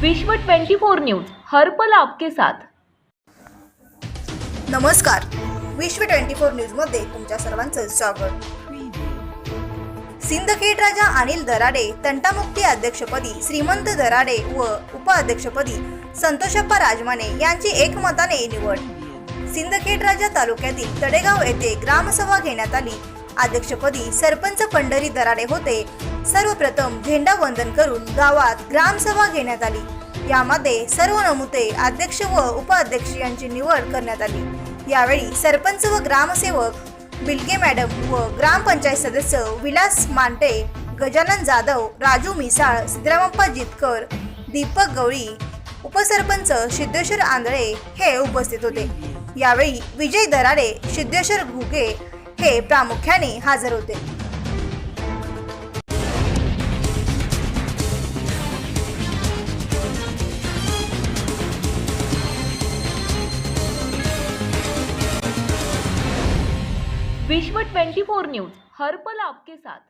विश्व 24 न्यूज हर्पल आपके साथ. नमस्कार. विश्व ट्वेंटी फोर न्यूजमध्ये तुमच्या सर्वांचं स्वागत. सिंदखेड राजा अनिल दराडे तंटामुक्ती अध्यक्षपदी श्रीमंत दराडे व उपअध्यक्षपदी संतोषप्पा राजमाने यांची एकमताने निवड. सिंदखेड राजा तालुक्यातील तडेगाव येथे ग्रामसभा घेण्यात आली. अध्यक्षपदी सरपंच पंढरी दराडे होते. सर्वप्रथम झेंडा वंदन करून गावात ग्रामसभा घेण्यात आली. यामध्ये सर्व नमुते अध्यक्ष व उपाध्यक्ष यांची निवड करण्यात आली. यावेळी सरपंच व ग्रामसेवक बिलके मॅडम व ग्रामपंचायत सदस्य विलास मांटे गजानन जाधव राजू मिसाळ सिद्धरामप्पा जितकर दीपक गवळी उपसरपंच सिद्धेश्वर आंधळे हे उपस्थित होते. यावेळी विजय दराडे सिद्धेश्वर घुगे हे प्रामुख्याने हजर होते. विश्व 24 न्यूज हर्पल आपके साथ.